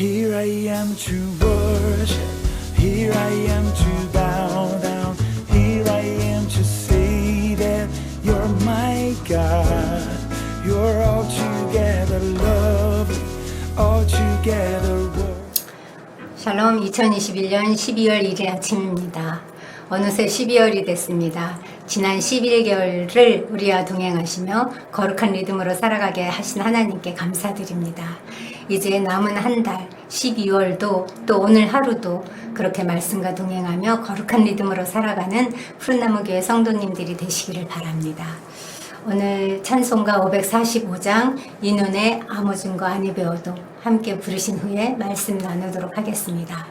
Here I am to worship. Here I am to bow down. Here I am to say that you're my God. You're altogether lovely, altogether worth. 샬롬 2021년 12월 1일 아침입니다. 어느새 12월이 됐습니다. 지난 11개월을 우리와 동행하시며 거룩한 리듬으로 살아가게 하신 하나님께 감사드립니다. 이제 남은 한 달, 12월도 또 오늘 하루도 그렇게 말씀과 동행하며 거룩한 리듬으로 살아가는 푸른나무교회 성도님들이 되시기를 바랍니다. 오늘 찬송가 545장 이눈의 아무 증거 아니 배워도 함께 부르신 후에 말씀 나누도록 하겠습니다.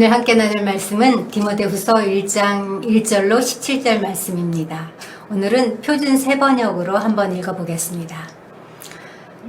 오늘 함께 나눌 말씀은 디모데후서 1장 1절로 17절 말씀입니다. 오늘은 표준 세 번역으로 한번 읽어보겠습니다.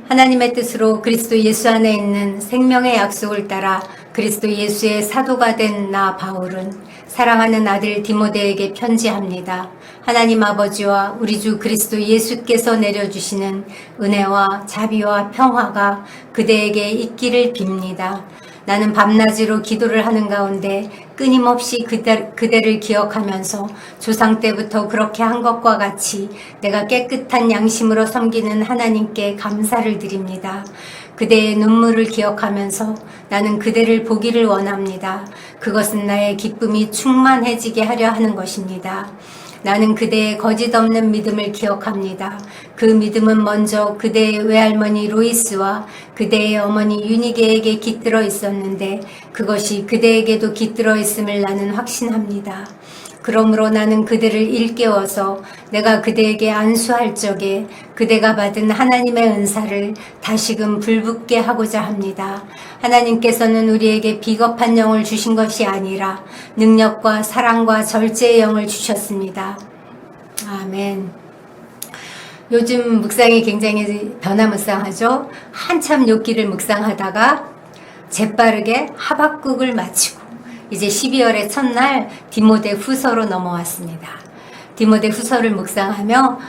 하나님의 뜻으로 그리스도 예수 안에 있는 생명의 약속을 따라 그리스도 예수의 사도가 된 나 바울은 사랑하는 아들 디모데에게 편지합니다. 하나님 아버지와 우리 주 그리스도 예수께서 내려주시는 은혜와 자비와 평화가 그대에게 있기를 빕니다. 나는 밤낮으로 기도를 하는 가운데 끊임없이 그대, 그대를 기억하면서 조상 때부터 그렇게 한 것과 같이 내가 깨끗한 양심으로 섬기는 하나님께 감사를 드립니다. 그대의 눈물을 기억하면서 나는 그대를 보기를 원합니다. 그것은 나의 기쁨이 충만해지게 하려 하는 것입니다. 나는 그대의 거짓 없는 믿음을 기억합니다. 그 믿음은 먼저 그대의 외할머니 로이스와 그대의 어머니 유니게에게 깃들어 있었는데 그것이 그대에게도 깃들어 있음을 나는 확신합니다. 그러므로 나는 그대를 일깨워서 내가 그대에게 안수할 적에 그대가 받은 하나님의 은사를 다시금 불붙게 하고자 합니다. 하나님께서는 우리에게 비겁한 영을 주신 것이 아니라 능력과 사랑과 절제의 영을 주셨습니다. 아멘. 요즘 묵상이 굉장히 변화무쌍하죠. 한참 욥기를 묵상하다가 재빠르게 하박국을 마치고 이제 12월의 첫날 디모데 후서로 넘어왔습니다. 디모데 후서를 묵상하며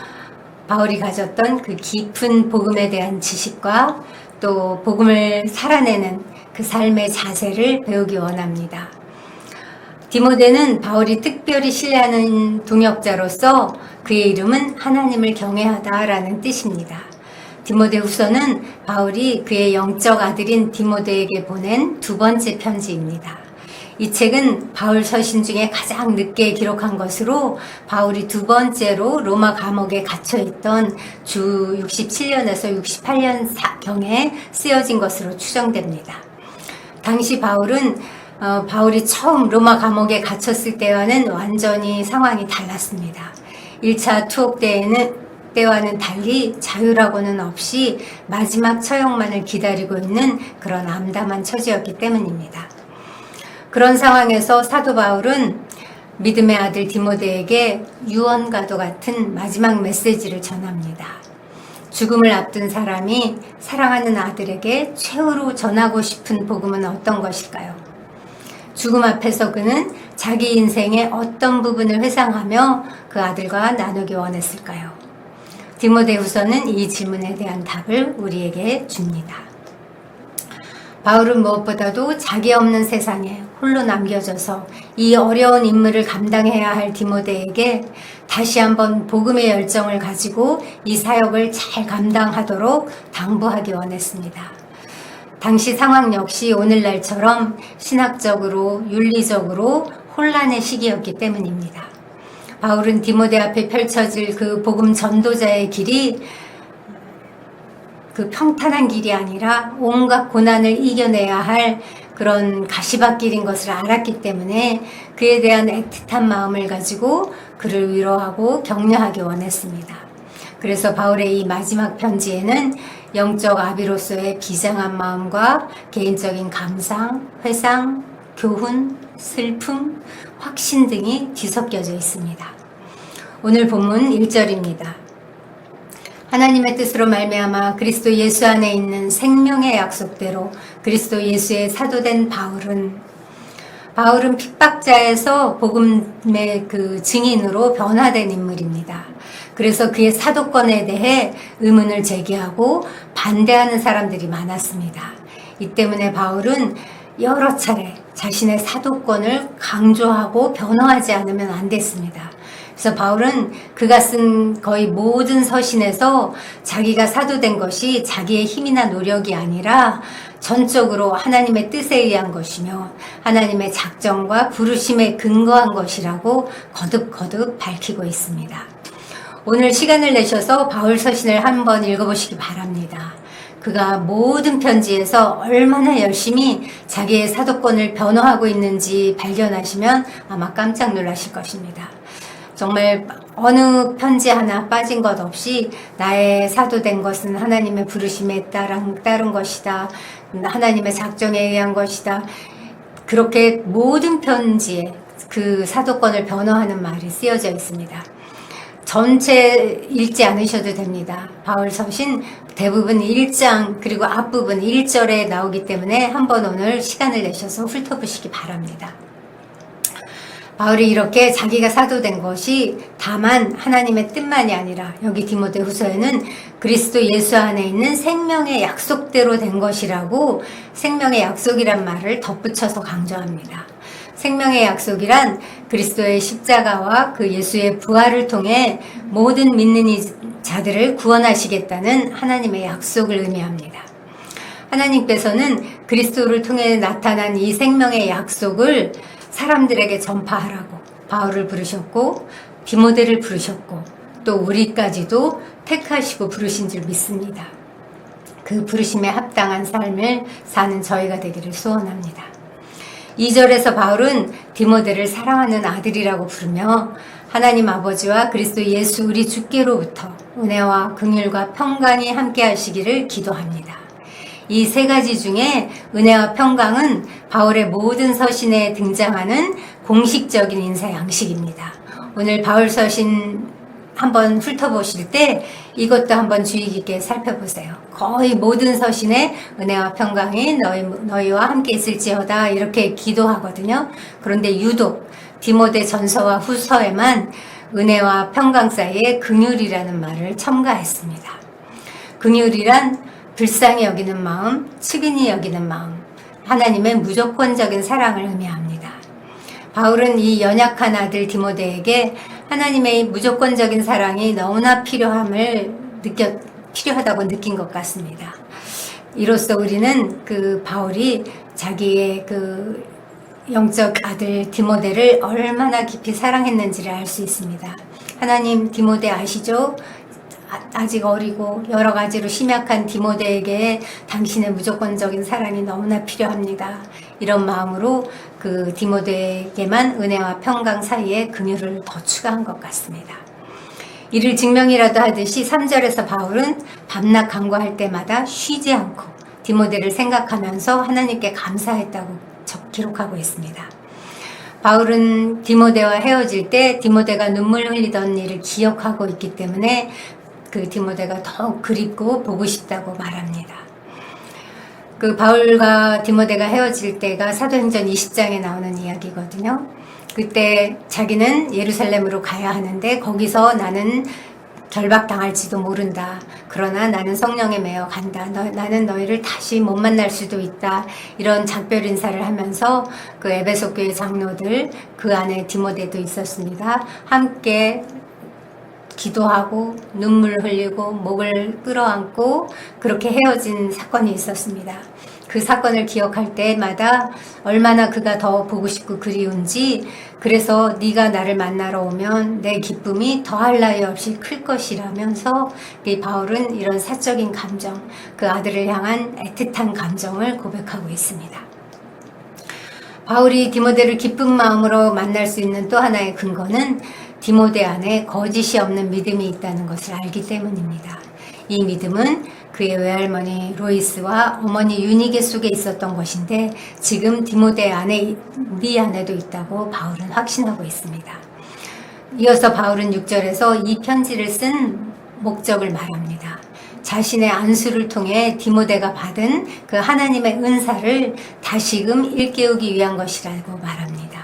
바울이 가졌던 그 깊은 복음에 대한 지식과 또 복음을 살아내는 그 삶의 자세를 배우기 원합니다. 디모데는 바울이 특별히 신뢰하는 동역자로서 그의 이름은 하나님을 경외하다라는 뜻입니다. 디모데 후서는 바울이 그의 영적 아들인 디모데에게 보낸 두 번째 편지입니다. 이 책은 바울 서신 중에 가장 늦게 기록한 것으로 바울이 두 번째로 로마 감옥에 갇혀 있던 주 67년에서 68년 경에 쓰여진 것으로 추정됩니다. 당시 바울은 어, 바울이 처음 로마 감옥에 갇혔을 때와는 완전히 상황이 달랐습니다. 1차 투옥 때에는 때와는 달리 자유라고는 없이 마지막 처형만을 기다리고 있는 그런 암담한 처지였기 때문입니다. 그런 상황에서 사도 바울은 믿음의 아들 디모데에게 유언과도 같은 마지막 메시지를 전합니다. 죽음을 앞둔 사람이 사랑하는 아들에게 최후로 전하고 싶은 복음은 어떤 것일까요? 죽음 앞에서 그는 자기 인생의 어떤 부분을 회상하며 그 아들과 나누기 원했을까요? 디모데후서는 이 질문에 대한 답을 우리에게 줍니다. 바울은 무엇보다도 자기 없는 세상에 홀로 남겨져서 이 어려운 임무를 감당해야 할 디모데에게 다시 한번 복음의 열정을 가지고 이 사역을 잘 감당하도록 당부하기 원했습니다. 당시 상황 역시 오늘날처럼 신학적으로 윤리적으로 혼란의 시기였기 때문입니다. 바울은 디모데 앞에 펼쳐질 그 복음 전도자의 길이 그 평탄한 길이 아니라 온갖 고난을 이겨내야 할 그 그런 가시밭길인 것을 알았기 때문에 그에 대한 애틋한 마음을 가지고 그를 위로하고 격려하기 원했습니다. 그래서 바울의 이 마지막 편지에는 영적 아비로서의 비장한 마음과 개인적인 감상, 회상, 교훈, 슬픔, 확신 등이 뒤섞여져 있습니다. 오늘 본문 1절입니다. 하나님의 뜻으로 말미암아 그리스도 예수 안에 있는 생명의 약속대로 그리스도 예수의 사도된 바울은 바울은 핍박자에서 복음의 그 증인으로 변화된 인물입니다. 그래서 그의 사도권에 대해 의문을 제기하고 반대하는 사람들이 많았습니다. 이 때문에 바울은 여러 차례 자신의 사도권을 강조하고 변호하지 않으면 안 됐습니다. 그래서 바울은 그가 쓴 거의 모든 서신에서 자기가 사도된 것이 자기의 힘이나 노력이 아니라 전적으로 하나님의 뜻에 의한 것이며 하나님의 작정과 부르심에 근거한 것이라고 거듭거듭 밝히고 있습니다. 오늘 시간을 내셔서 바울 서신을 한번 읽어보시기 바랍니다. 그가 모든 편지에서 얼마나 열심히 자기의 사도권을 변호하고 있는지 발견하시면 아마 깜짝 놀라실 것입니다. 정말 어느 편지 하나 빠진 것 없이 나의 사도된 것은 하나님의 부르심에 따른, 따른 것이다. 하나님의 작정에 의한 것이다. 그렇게 모든 편지에 그 사도권을 변호하는 말이 쓰여져 있습니다. 전체 읽지 않으셔도 됩니다. 바울 서신 대부분 1장 그리고 앞부분 1절에 나오기 때문에 한번 오늘 시간을 내셔서 훑어보시기 바랍니다. 바울이 이렇게 자기가 사도된 것이 다만 하나님의 뜻만이 아니라 여기 디모데 후서에는 그리스도 예수 안에 있는 생명의 약속대로 된 것이라고 생명의 약속이란 말을 덧붙여서 강조합니다. 생명의 약속이란 그리스도의 십자가와 그 예수의 부활을 통해 모든 믿는 자들을 구원하시겠다는 하나님의 약속을 의미합니다. 하나님께서는 그리스도를 통해 나타난 이 생명의 약속을 사람들에게 전파하라고 바울을 부르셨고 디모데를 부르셨고 또 우리까지도 택하시고 부르신 줄 믿습니다. 그 부르심에 합당한 삶을 사는 저희가 되기를 소원합니다. 2절에서 바울은 디모데를 사랑하는 아들이라고 부르며 하나님 아버지와 그리스도 예수 우리 주께로부터 은혜와 긍휼과 평강이 함께 하시기를 기도합니다. 이 세 가지 중에 은혜와 평강은 바울의 모든 서신에 등장하는 공식적인 인사 양식입니다. 오늘 바울 서신 한번 훑어보실 때 이것도 한번 주의 깊게 살펴보세요. 거의 모든 서신에 은혜와 평강이 너희, 너희와 함께 있을지어다 이렇게 기도하거든요. 그런데 유독 디모데 전서와 후서에만 은혜와 평강 사이에 긍휼이라는 말을 첨가했습니다. 긍휼이란 불쌍히 여기는 마음, 측은히 여기는 마음, 하나님의 무조건적인 사랑을 의미합니다. 바울은 이 연약한 아들 디모데에게 하나님의 무조건적인 사랑이 너무나 필요함을 느꼈, 필요하다고 느낀 것 같습니다. 이로써 우리는 그 바울이 자기의 그 영적 아들 디모데를 얼마나 깊이 사랑했는지를 알 수 있습니다. 하나님 디모데 아시죠? 아직 어리고 여러 가지로 심약한 디모데에게 당신의 무조건적인 사랑이 너무나 필요합니다. 이런 마음으로 그 디모데에게만 은혜와 평강 사이에 긍휼을 더 추가한 것 같습니다. 이를 증명이라도 하듯이 3절에서 바울은 밤낮 간구할 때마다 쉬지 않고 디모데를 생각하면서 하나님께 감사했다고 기록하고 있습니다. 바울은 디모데와 헤어질 때 디모데가 눈물 흘리던 일을 기억하고 있기 때문에 그 디모데가 더욱 그립고 보고 싶다고 말합니다. 그 바울과 디모데가 헤어질 때가 사도행전 20장에 나오는 이야기거든요. 그때 자기는 예루살렘으로 가야 하는데 거기서 나는 결박당할지도 모른다. 그러나 나는 성령에 매여 간다. 너, 나는 너희를 다시 못 만날 수도 있다. 이런 작별 인사를 하면서 그 에베소 교회 장로들 그 안에 디모데도 있었습니다. 함께 기도하고 눈물 흘리고 목을 끌어안고 그렇게 헤어진 사건이 있었습니다. 그 사건을 기억할 때마다 얼마나 그가 더 보고 싶고 그리운지 그래서 네가 나를 만나러 오면 내 기쁨이 더할 나위 없이 클 것이라면서 이 바울은 이런 사적인 감정 그 아들을 향한 애틋한 감정을 고백하고 있습니다. 바울이 디모데를 기쁜 마음으로 만날 수 있는 또 하나의 근거는 디모데 안에 거짓이 없는 믿음이 있다는 것을 알기 때문입니다. 이 믿음은 그의 외할머니 로이스와 어머니 유니게 속에 있었던 것인데 지금 디모데 안에 네 안에도 있다고 바울은 확신하고 있습니다. 이어서 바울은 6절에서 이 편지를 쓴 목적을 말합니다. 자신의 안수를 통해 디모데가 받은 그 하나님의 은사를 다시금 일깨우기 위한 것이라고 말합니다.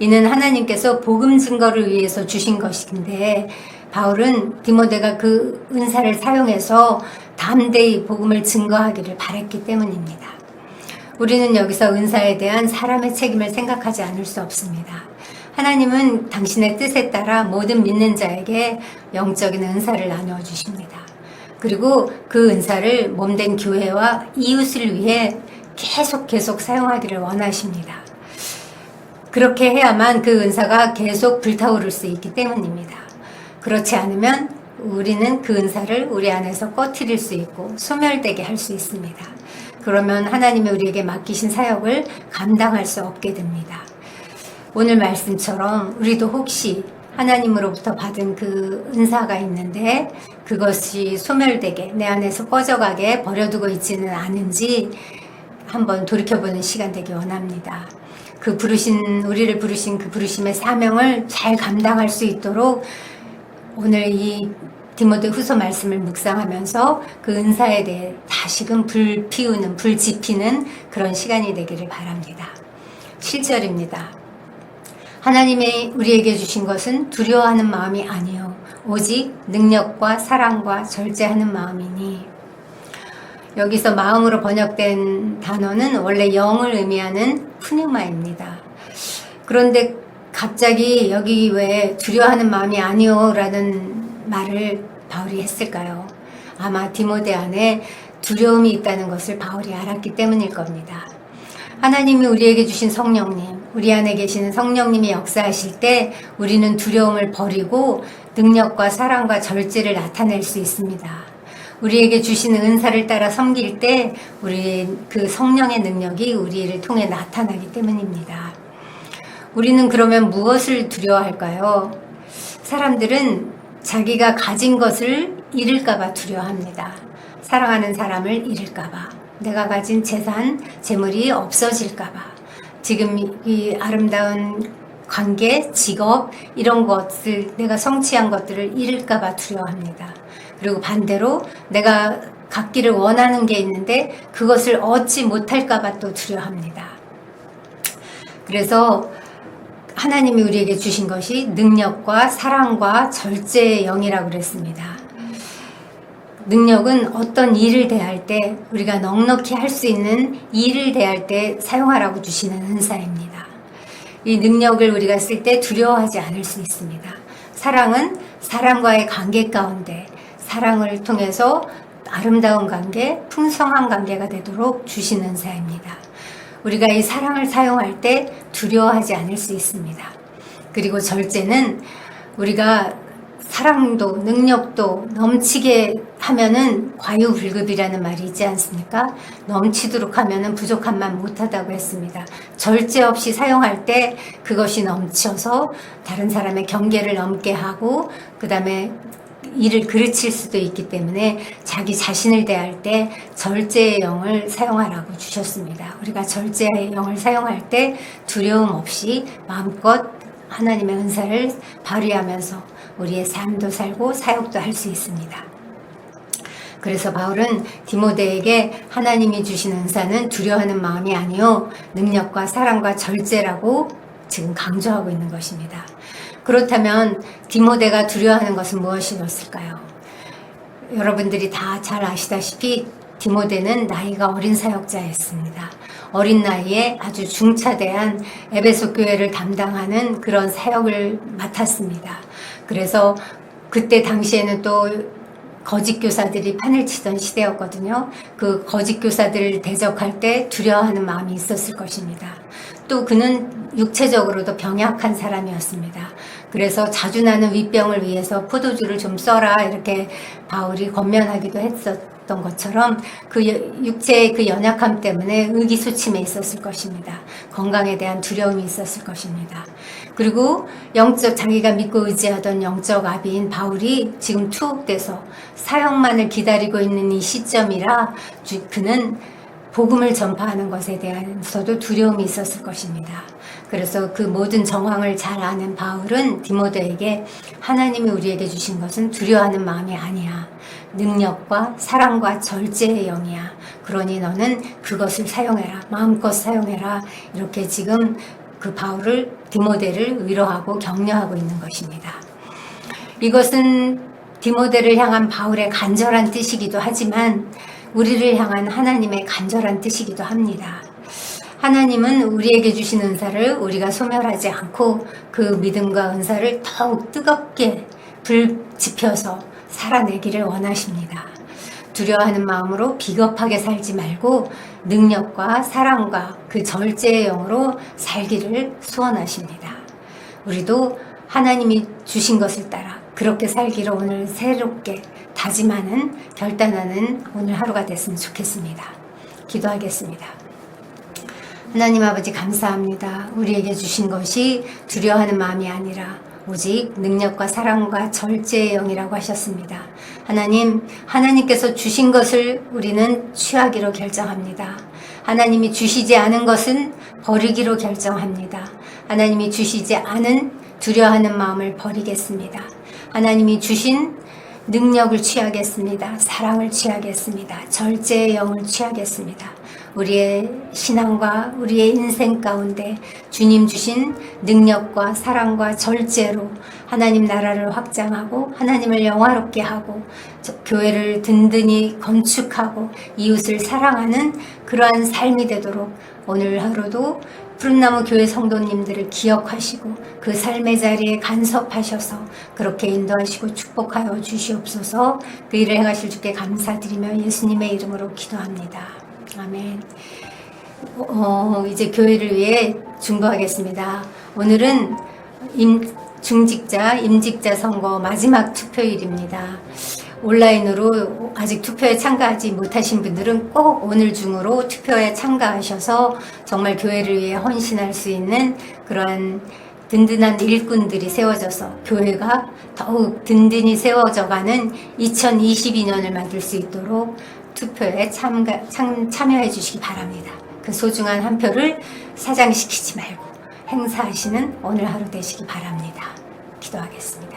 이는 하나님께서 복음 증거를 위해서 주신 것인데 바울은 디모데가 그 은사를 사용해서 담대히 복음을 증거하기를 바랬기 때문입니다. 우리는 여기서 은사에 대한 사람의 책임을 생각하지 않을 수 없습니다. 하나님은 당신의 뜻에 따라 모든 믿는 자에게 영적인 은사를 나누어 주십니다. 그리고 그 은사를 몸된 교회와 이웃을 위해 계속 계속 사용하기를 원하십니다. 그렇게 해야만 그 은사가 계속 불타오를 수 있기 때문입니다. 그렇지 않으면 우리는 그 은사를 우리 안에서 꺼트릴 수 있고 소멸되게 할 수 있습니다. 그러면 하나님이 우리에게 맡기신 사역을 감당할 수 없게 됩니다. 오늘 말씀처럼 우리도 혹시 하나님으로부터 받은 그 은사가 있는데 그것이 소멸되게 내 안에서 꺼져가게 버려두고 있지는 않은지 한번 돌이켜보는 시간 되기 원합니다. 그 부르신 우리를 부르신 그 부르심의 사명을 잘 감당할 수 있도록 오늘 이 디모데 후서 말씀을 묵상하면서 그 은사에 대해 다시금 불 피우는 불 지피는 그런 시간이 되기를 바랍니다. 7절입니다. 하나님의 우리에게 주신 것은 두려워하는 마음이 아니요 오직 능력과 사랑과 절제하는 마음이니 여기서 마음으로 번역된 단어는 원래 영을 의미하는 푸뉴마입니다. 그런데 갑자기 여기 왜 두려워하는 마음이 아니요라는 말을 바울이 했을까요? 아마 디모데 안에 두려움이 있다는 것을 바울이 알았기 때문일 겁니다. 하나님이 우리에게 주신 성령님, 우리 안에 계시는 성령님이 역사하실 때 우리는 두려움을 버리고 능력과 사랑과 절제를 나타낼 수 있습니다. 우리에게 주시는 은사를 따라 섬길 때 우리 그 성령의 능력이 우리를 통해 나타나기 때문입니다. 우리는 그러면 무엇을 두려워할까요? 사람들은 자기가 가진 것을 잃을까봐 두려워합니다. 사랑하는 사람을 잃을까봐. 내가 가진 재산, 재물이 없어질까봐. 지금 이 아름다운 관계, 직업, 이런 것을, 내가 성취한 것들을 잃을까봐 두려워합니다. 그리고 반대로 내가 갖기를 원하는 게 있는데 그것을 얻지 못할까봐 또 두려워합니다. 그래서 하나님이 우리에게 주신 것이 능력과 사랑과 절제의 영이라고 그랬습니다. 능력은 어떤 일을 대할 때 우리가 넉넉히 할 수 있는 일을 대할 때 사용하라고 주시는 은사입니다. 이 능력을 우리가 쓸 때 두려워하지 않을 수 있습니다. 사랑은 사람과의 관계 가운데 사랑을 통해서 아름다운 관계, 풍성한 관계가 되도록 주시는 은사입니다. 우리가 이 사랑을 사용할 때 두려워하지 않을 수 있습니다. 그리고 절제는 우리가 사랑도 능력도 넘치게 하면은 과유불급이라는 말이 있지 않습니까? 넘치도록 하면은 부족함만 못하다고 했습니다. 절제 없이 사용할 때 그것이 넘쳐서 다른 사람의 경계를 넘게 하고 그 다음에 일을 그르칠 수도 있기 때문에 자기 자신을 대할 때 절제의 영을 사용하라고 주셨습니다. 우리가 절제의 영을 사용할 때 두려움 없이 마음껏 하나님의 은사를 발휘하면서 우리의 삶도 살고 사역도 할 수 있습니다. 그래서 바울은 디모데에게 하나님이 주신 은사는 두려워하는 마음이 아니요 능력과 사랑과 절제라고 지금 강조하고 있는 것입니다. 그렇다면 디모데가 두려워하는 것은 무엇이었을까요? 여러분들이 다 잘 아시다시피 디모데는 나이가 어린 사역자였습니다. 어린 나이에 아주 중차대한 에베소 교회를 담당하는 그런 사역을 맡았습니다. 그래서 그때 당시에는 또 거짓 교사들이 판을 치던 시대였거든요. 그 거짓 교사들을 대적할 때 두려워하는 마음이 있었을 것입니다. 또 그는 육체적으로도 병약한 사람이었습니다. 그래서 자주 나는 윗병을 위해서 포도주를 좀 써라 이렇게 바울이 권면하기도 했었 있었던 것처럼 그 여- 육체의 그 연약함 때문에 의기소침해 있었을 것입니다. 건강에 대한 두려움이 있었을 것입니다. 그리고 영적 자기가 믿고 의지하던 영적 아비인 바울이 지금 투옥돼서 사형만을 기다리고 있는 이 시점이라 주- 그는 복음을 전파하는 것에 대해서도 두려움이 있었을 것입니다. 그래서 그 모든 정황을 잘 아는 바울은 디모데에게 하나님이 우리에게 주신 것은 두려워하는 마음이 아니야. 능력과 사랑과 절제의 영이야. 그러니 너는 그것을 사용해라. 마음껏 사용해라. 이렇게 지금 그 바울을 디모데를 위로하고 격려하고 있는 것입니다. 이것은 디모데를 향한 바울의 간절한 뜻이기도 하지만 우리를 향한 하나님의 간절한 뜻이기도 합니다. 하나님은 우리에게 주신 은사를 우리가 소멸하지 않고 그 믿음과 은사를 더욱 뜨겁게 불 지펴서 살아내기를 원하십니다. 두려워하는 마음으로 비겁하게 살지 말고 능력과 사랑과 그 절제의 영으로 살기를 소원하십니다. 우리도 하나님이 주신 것을 따라 그렇게 살기를 오늘 새롭게 다짐하는 결단하는 오늘 하루가 됐으면 좋겠습니다. 기도하겠습니다. 하나님 아버지 감사합니다. 우리에게 주신 것이 두려워하는 마음이 아니라 오직 능력과 사랑과 절제의 영이라고 하셨습니다. 하나님, 하나님께서 주신 것을 우리는 취하기로 결정합니다. 하나님이 주시지 않은 것은 버리기로 결정합니다. 하나님이 주시지 않은 두려워하는 마음을 버리겠습니다. 하나님이 주신 능력을 취하겠습니다. 사랑을 취하겠습니다. 절제의 영을 취하겠습니다. 우리의 신앙과 우리의 인생 가운데 주님 주신 능력과 사랑과 절제로 하나님 나라를 확장하고 하나님을 영화롭게 하고 저- 교회를 든든히 건축하고 이웃을 사랑하는 그러한 삶이 되도록 오늘 하루도 푸른나무 교회 성도님들을 기억하시고 그 삶의 자리에 간섭하셔서 그렇게 인도하시고 축복하여 주시옵소서 그 일을 행하실 주께 감사드리며 예수님의 이름으로 기도합니다. 아멘. 어, 이제 교회를 위해 중보하겠습니다. 오늘은 임, 중직자, 임직자 선거 마지막 투표일입니다. 온라인으로 아직 투표에 참가하지 못하신 분들은 꼭 오늘 중으로 투표에 참가하셔서 정말 교회를 위해 헌신할 수 있는 그러한 든든한 일꾼들이 세워져서 교회가 더욱 든든히 세워져가는 2022년을 만들 수 있도록 투표에 참가, 참, 참여해 주시기 바랍니다. 그 소중한 한 표를 사장시키지 말고 행사하시는 오늘 하루 되시기 바랍니다. 기도하겠습니다.